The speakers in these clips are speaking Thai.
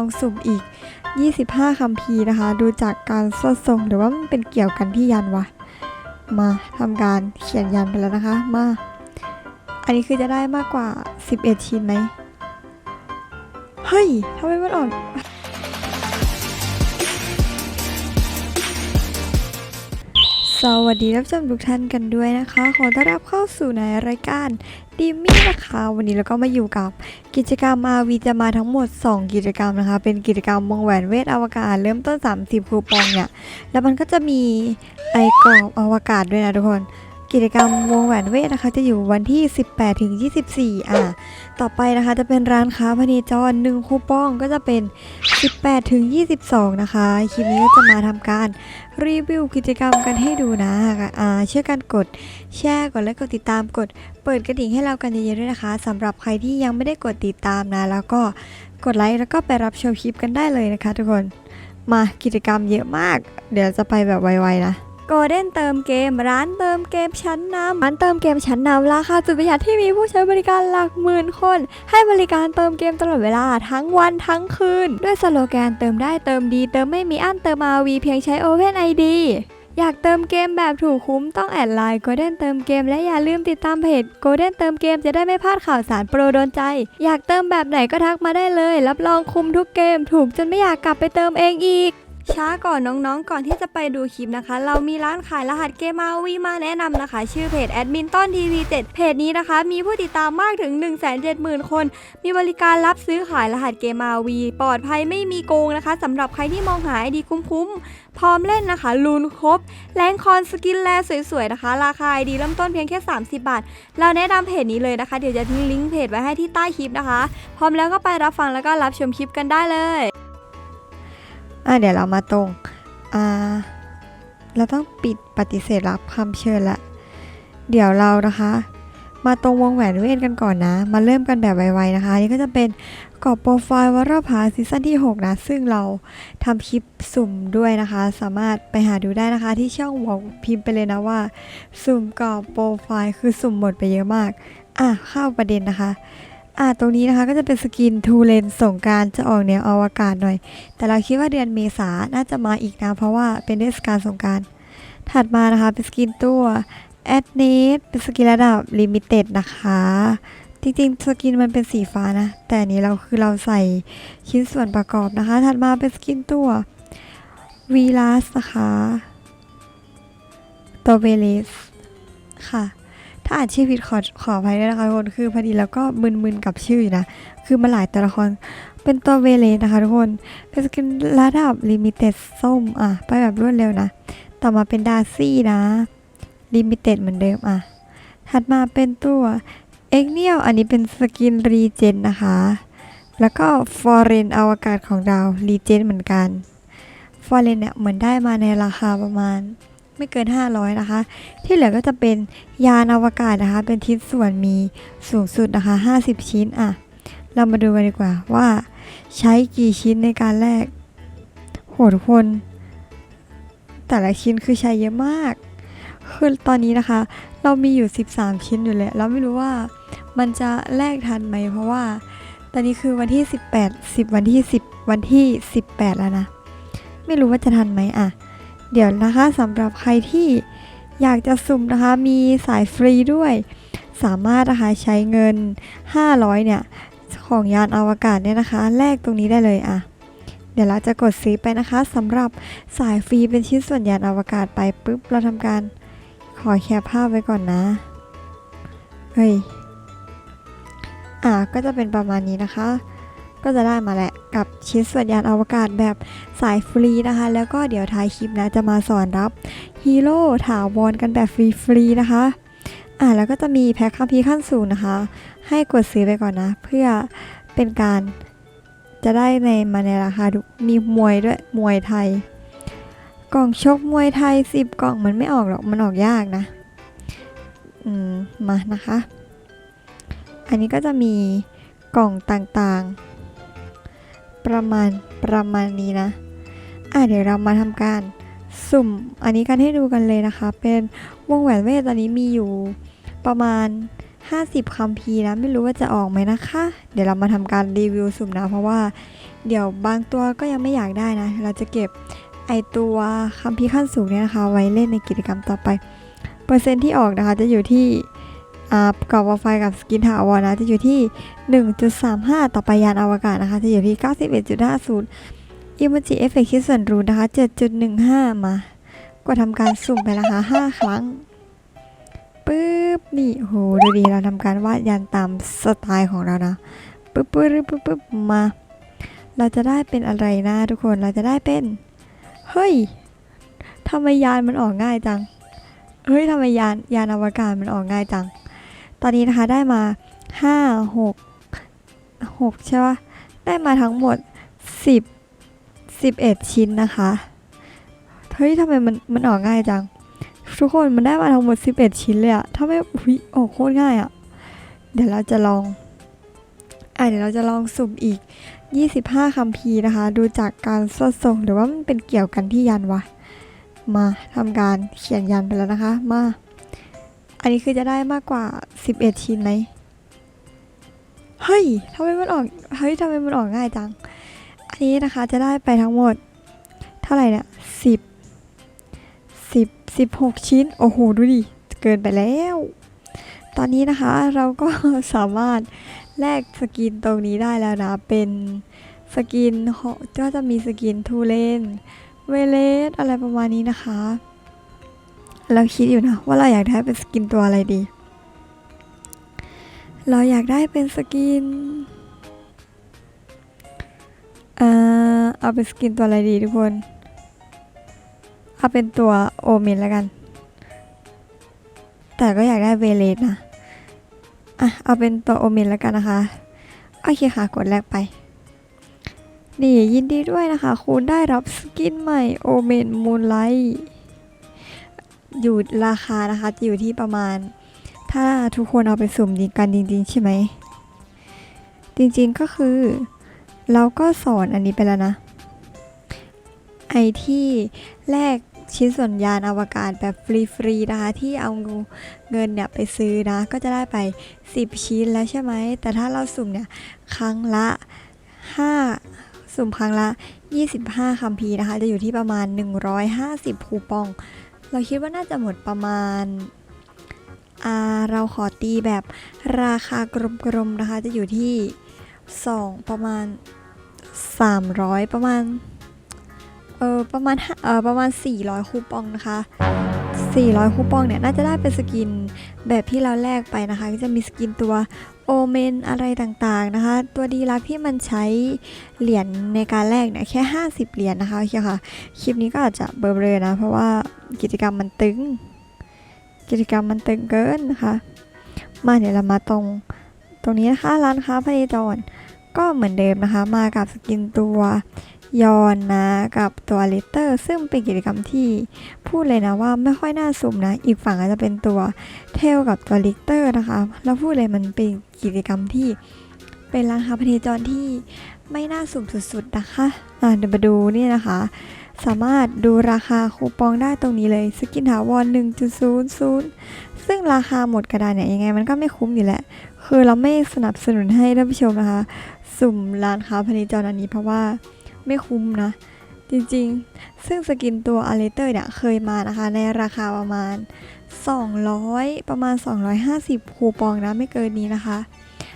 ลองสุ่มอีก 25คัมภีร์นะคะ ดูจากการสวดส่งหรือว่ามันเป็นเกี่ยวกันที่ยันวะ มาทำการเขียนยันไปแล้วนะคะ มา อันนี้คือจะได้มากกว่า 11 ชิ้นไหม เฮ้ยทำไมมันอ่อน สวัสดีรับชมทุกท่านกันด้วยนะคะ ขอต้อนรับเข้าสู่ในรายการดีมี่นะคะ วันนี้เราก็มาอยู่กับกิจกรรมมาวีจะมาทั้งหมด 2 กิจกรรมนะคะ เป็นกิจกรรมวงแหวนเวทอวกาศ เริ่มต้น 30 คูปองเนี่ย แล้วมันก็จะมีไอกรอบอวกาศด้วยนะทุกคน กิจกรรมวงแหวนเวทนะคะจะอยู่วันที่ 18ถึง24 อะต่อไปนะคะจะเป็นร้านค้าพเนจร1คูปองก็จะเป็น 18ถึง22 นะคะ คลิปนี้ก็จะมาทำการรีวิวกิจกรรมกันให้ดูนะอ่าเชื่อกันกดแชร์กดไลค์กดติดตามกดเปิดกระดิ่งให้เรากันเยอะๆด้วยนะคะสำหรับใครที่ยังไม่ได้กดติดตามนะ แล้วก็กดไลค์แล้วก็ไปรับชมคลิปกันได้เลยนะคะ ทุกคน มากิจกรรมเยอะมาก เดี๋ยวจะไปแบบไวๆนะ โกลเด้นเติมเกม ร้านเติมเกมชั้นนำร้านเติมเกมชั้นนำราคาสุดประหยัดที่มีผู้ใช้บริการหลักหมื่นคน ให้บริการเติมเกมตลอดเวลาทั้งวันทั้งคืน ด้วยสโลแกนเติมได้เติมดี เติมไม่มีอั้นเติม RV เพียงใช้ Open ID อยากเติมเกมแบบถูกคุ้มต้องแอดไลน์ Golden เติมเกม และอย่าลืมติดตามเพจ Golden เติมเกมจะได้ไม่พลาดข่าวสารโปรโดนใจ อยากเติมแบบไหนก็ทักมาได้เลย รับรองคุ้มทุกเกมถูกจนไม่อยากกลับไปเติมเองอีก ช้าก่อนน้องๆ ก่อนที่จะไปดูคลิปนะคะ เรามีร้านขายรหัสเกม RV มาแนะนำนะคะ ชื่อเพจแอดมินต้นทีวี7เพจนี้นะคะ มีผู้ติดตามมากถึง 170,000 คน มีบริการรับซื้อขายรหัสเกม RV ปลอดภัยไม่มีโกงนะคะสำหรับใครที่มองหาไอดีคุ้มๆ พร้อมเล่นนะคะลูนครบแรงคอนสกินแลสวยๆนะคะ ราคาดีเริ่มต้นเพียงแค่ 30 บาท เราแนะนำเพจนี้เลยนะคะ เดี๋ยวจะทิ้งลิงก์เพจไว้ให้ที่ใต้คลิปนะคะ พร้อมแล้วก็ไปรับฟังแล้วก็รับชมคลิปกันได้เลย เดี๋ยวเรามาตรงอ่าเราต้องปิดปฏิเสธรับคำเชิญละ เดี๋ยวเรานะคะ มาตรงวงแหวนเวทกันก่อนนะ มาเริ่มกันแบบไวๆนะคะ นี่ก็จะเป็นกรอบโปรไฟล์วอร์พาซีซั่นที่ 6 นะ ซึ่งเราทำคลิปสุ่มด้วยนะคะ สามารถไปหาดูได้นะคะ ที่ช่องบอกพิมพ์ไปเลยนะว่า สุ่มกรอบโปรไฟล์คือสุ่มหมดไปเยอะมาก อะเข้าประเด็นนะคะ อะตรงนี้นะคะก็จะเป็นสกินทูเลนส่งการจะออกแนวอวกาศหน่อย แต่เราคิดว่าเดือนเมษาน่าจะมาอีกนะ เพราะว่าเป็นเทศกาลสงการ ถัดมานะคะเป็นสกินตัวแอดเนสเป็นสกินระดับลิมิเต็ดนะคะ จริงๆ สกินมันเป็นสีฟ้านะ แต่นนี้เราคือเราใส่ชิ้นส่วนประกอบนะคะ ถัดมาเป็นสกินตัววีลัสนะคะตัวเวเลสค่ะ ถ้าอ่านชื่อผิดขอขออภัยด้วยนะคะทุกคนคือพอดีแล้วก็มึนๆกับชื่ออยู่นะ คือมันหลายตัวละครเป็นตัวเวเลนะคะทุกคนเป็นสกินระดับลิมิเต็ดส้มอะไปแบบรวดเร็วนะ ต่อมาเป็นดาร์ซี่นะลิมิเต็ดเหมือนเดิมอะ ถัดมาเป็นตัวเอ็กเนียลอันนี้เป็นสกินรีเจนนะคะ แล้วก็ฟอร์เรนอวกาศของดาวรีเจนเหมือนกันฟอร์เรนเนี่ยเหมือนได้มาในราคาประมาณ ไม่เกิน 500 นะคะ ที่เหลือก็จะเป็นยานอวกาศนะคะ เป็นชิ้นส่วนมีสูงสุดนะคะ 50 ชิ้นอะ เรามาดูกันดีกว่าว่าใช้กี่ชิ้นในการแลกโหทุกคน แต่ละชิ้นคือใช้เยอะมากคือตอนนี้นะคะ เรามีอยู่ 13 ชิ้นอยู่เลยเราไม่รู้ว่ามันจะแลกทันไหมเพราะว่า ตอนนี้คือวันที่ 18 10 วันที่ 10 วันที่ 18 แล้วนะ ไม่รู้ว่าจะทันไหมอะ เดี๋ยวนะคะสำหรับใครที่อยากจะสุ่มนะคะมีสายฟรีด้วย สามารถนะคะใช้เงิน 500 เนี่ย ของยานอวกาศเนี่ยนะคะ แลกตรงนี้ได้เลยอะ เดี๋ยวเราจะกดซื้อไปนะคะสำหรับสายฟรีเป็นชิ้นส่วนยานอวกาศไปปุ๊บเราทำการขอแคปภาพไว้ก่อนนะเฮ้ยอะก็จะเป็นประมาณนี้นะคะ ก็จะได้มาแหละกับชิ้นส่วนยานอวกาศแบบสายฟรีนะคะ แล้วก็เดี๋ยวท้ายคลิปนะจะมาสอนรับฮีโร่ถาวรกันแบบฟรีๆนะคะอะแล้วก็จะมีแพ็คคัมภีร์ขั้นสูงนะคะ ให้กดซื้อไปก่อนนะ เพื่อเป็นการจะได้ในมาในราคาถูกมีมวยด้วยมวยไทย กล่องชกมวยไทย 10 กล่องมันไม่ออกหรอกมันออกยากนะ อืม มานะคะ อันนี้ก็จะมีกล่องต่างๆ ประมาณประมาณนี้นะอะเดี๋ยวเรามาทำการสุ่มอันนี้กันให้ดูกันเลยนะคะ เป็นวงแหวนเวทตอนนี้มีอยู่ประมาณ 50 คัมภีร์นะ ไม่รู้ว่าจะออกไหมนะคะ เดี๋ยวเรามาทำการรีวิวสุ่มนะ เพราะว่าเดี๋ยวบางตัวก็ยังไม่อยากได้นะ เราจะเก็บไอตัวคัมภีร์ขั้นสูงเนี่ยนะคะ ไว้เล่นในกิจกรรมต่อไป เปอร์เซ็นต์ที่ออกนะคะจะอยู่ที่ อากรอบวอลไฟกับสกินถาวรนะจะอยู่ที่ 1.35 ต่อไปยานอวกาศนะคะจะอยู่ที่ 91.50อิมจิเอฟเฟกต์คิดส่วนรูนะคะ 7.15 มาก็ทำการสุ่มไปนะคะ 5 ครั้งปึ๊บนี่โหดูดีเราทำการวาดยันตามสไตล์ของเรานะปึ๊บปึ๊บปึ๊บปึ๊บมา เราจะได้เป็นอะไรนะทุกคนเราจะได้เป็น เฮ้ยทำไมยานมันออกง่ายจัง เฮ้ยทำไมยานยานอวกาศมันออกง่ายจัง ตอนนี้นะคะได้มา 5 6 6 ใช่ปะได้มาทั้งหมด 10 11 ชิ้นนะคะ เฮ้ยทำไมมันมันออกง่ายจัง ทุกคนมันได้มาทั้งหมด 11 ชิ้นเลยอะถ้าไม่หุยออกโคตรง่ายอะเดี๋ยวเราจะลองอะเดี๋ยวเราจะลองสุ่มอีก 25 คัมภีร์นะคะ ดูจากการสดส่งหรือว่ามันเป็นเกี่ยวกันที่ยันวะ มาทำการเขียนยันไปแล้วนะคะ มา อันนี้คือจะได้มากกว่า 11 ชิ้นไหมเฮ้ยทำไมมันออกเฮ้ยทำไมมันออกง่ายจัง อันนี้นะคะจะได้ไปทั้งหมด เท่าไหร่เนี่ยสิบสิบสิบหกชิ้น โอ้โห ดูดิ เกินไปแล้ว ตอนนี้นะคะเราก็สามารถแลกสกินตรงนี้ได้แล้วนะ เป็นสกินของก็จะมีสกินทูเลน เวเลสอะไรประมาณนี้นะคะ เราคิดอยู่นะว่าเราอยากได้เป็นสกินตัวอะไรดี เราอยากได้เป็นสกินอ่าเอาเป็นสกินตัวอะไรดีทุกคน เอาเป็นตัวโอเมนแล้วกัน แต่ก็อยากได้เวเลสนะ อะ เอาเป็นตัวโอเมนแล้วกันนะคะ โอเคค่ะ กดแรกไปนี่ยินดีด้วยนะคะ คุณได้รับสกินใหม่โอเมนมูนไลท์ อยู่ราคานะคะจะอยู่ที่ประมาณ ถ้าทุกคนเอาไปสุ่มจริงกันจริงๆใช่ไหม จริงๆก็คือ เราก็สอนอันนี้ไปแล้วนะ ไอที่แลกชิ้นส่วนยานอวกาศแบบฟรีๆนะคะที่เอาเงินเนี่ยไปซื้อนะ ก็จะได้ไป 10 ชิ้นแล้วใช่ไหม แต่ถ้าเราสุ่มเนี่ยครั้งละ 5 สุ่มครั้งละ 25 คัมภีร์นะคะ จะอยู่ที่ประมาณ 150 คูปอง เราคิดว่าน่าจะหมดประมาณเราขอตีแบบราคากลมๆนะคะ จะอยู่ที่ 2 ประมาณ 300 ประมาณ เออประมาณห้าเออประมาณ 400 คูปองนะคะ 400 คูปองเนี่ย น่าจะได้เป็นสกิน แบบที่เราแลกไปนะคะก็จะมีสกินตัวโอเมนอะไรต่างๆนะคะ ตัวดีลักที่มันใช้เหรียญในการแลกเนี่ยแค่ 50 เหรียญนะคะโอเคค่ะ คลิปนี้ก็อาจจะเบลอๆนะ เพราะว่ากิจกรรมมันตึง กิจกรรมมันตึงเกินนะคะ มาเดี๋ยวเรามาตรงตรงนี้นะคะร้านค้าพเนจรก็เหมือนเดิมนะคะ มากับสกินตัว ยอนนะกับตัวลิเตอร์ ซึ่งเป็นกิจกรรมที่พูดเลยนะว่าไม่ค่อยน่าสุ่มนะ อีกฝั่งอาจจะเป็นตัวเทลกับตัวลิเตอร์นะคะ แล้วพูดเลยมันเป็นกิจกรรมที่เป็นราคาพเนจรที่ไม่น่าสุ่มสุดๆนะคะอะเดี๋ยวมาดูนี่นะคะ สามารถดูราคาคูปองได้ตรงนี้เลยสกินถาวร1.00 ซึ่งราคาหมดกระดานเนี่ยยังไงมันก็ไม่คุ้มอยู่แหละคือเราไม่สนับสนุนให้ท่านผู้ชมนะคะ สุ่มร้านค้าพเนจรอันนี้เพราะว่า ไม่คุ้มนะ จริงๆ ซึ่งสกินตัวอเลเตอร์เนี่ยเคยมานะคะ ในราคาประมาณ 200 ประมาณ 250 คูปองนะ ไม่เกินนี้นะคะ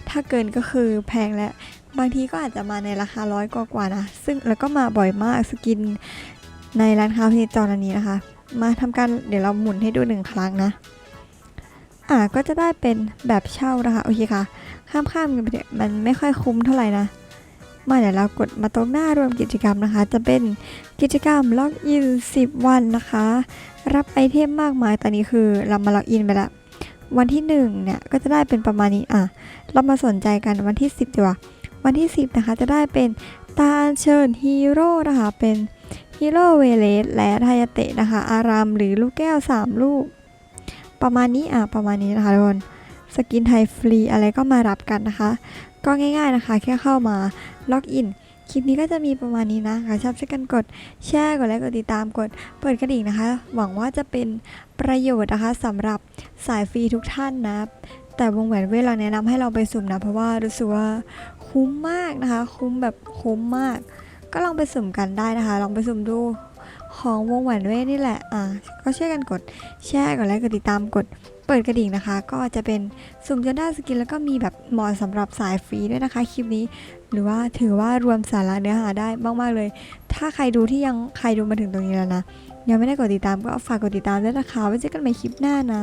ถ้าเกินก็คือแพงและ บางทีก็อาจจะมาในราคาร้อยกว่าๆนะ ซึ่งแล้วก็มาบ่อยมากสกินในร้านค้าพเนจรอันนี้นะคะ มาทำการเดี๋ยวเราหมุนให้ดูหนึ่งครั้งนะอ่าก็จะได้เป็นแบบเช่านะคะ โอเคค่ะ ข้ามข้ามกันไปมันไม่ค่อยคุ้มเท่าไหร่นะ มาเดี๋ยวเรากดมาตรงหน้ารวมกิจกรรมนะคะ จะเป็นกิจกรรมล็อกอิน 10 วันนะคะ รับไอเทมมากมายตอนนี้คือเรามาล็อกอินไปล้ววันที่1เนี่ยก็จะได้เป็นประมาณนี้อะเรามาสนใจกันวันที่ 10ดีกว่าวันที่ 10 นะคะจะได้เป็นตาเชิญฮีโร่นะคะเป็นฮีโร่เวเลสและไทยาเตะนะคะ อารามหรือลูกแก้ว 3 ลูก ประมาณนี้อะประมาณนี้นะคะทุกคนสกินไทยฟรีอะไรก็มารับกันนะคะ ก็ง่าย ๆนะคะ แค่เข้ามาล็อกอินคลิปนี้ก็จะมีประมาณนี้นะคะชอบช่วยกันกดแชร์กดไลค์กดติดตามกดเปิดกระดิ่งนะคะ หวังว่าจะเป็นประโยชน์นะคะสำหรับสายฟรีทุกท่านนะ แต่วงแหวนเวทเราแนะนำให้เราไปสุ่มนะ เพราะว่ารู้สึกว่าคุ้มมากนะคะ คุ้มแบบคุ้มมาก ก็ลองไปสุ่มกันได้นะคะ ลองไปสุ่มดู ของวงแหวนเวทนี่แหละ อะก็ช่วยกันกดแชร์กดไลค์กดติดตามกดเปิดกระดิ่งนะคะ ก็จะเป็นสุ่มจนได้สกินแล้วก็มีแบบเหมาะสำหรับสายฟรีด้วยนะคะคลิปนี้ หรือว่าถือว่ารวมสาระเนื้อหาได้มากๆเลย ถ้าใครดูที่ยังใครดูมาถึงตรงนี้แล้วนะ ยังไม่ได้กดติดตามก็ฝากกดติดตามด้วยนะคะไว้เจอกันใหม่คลิปหน้านะ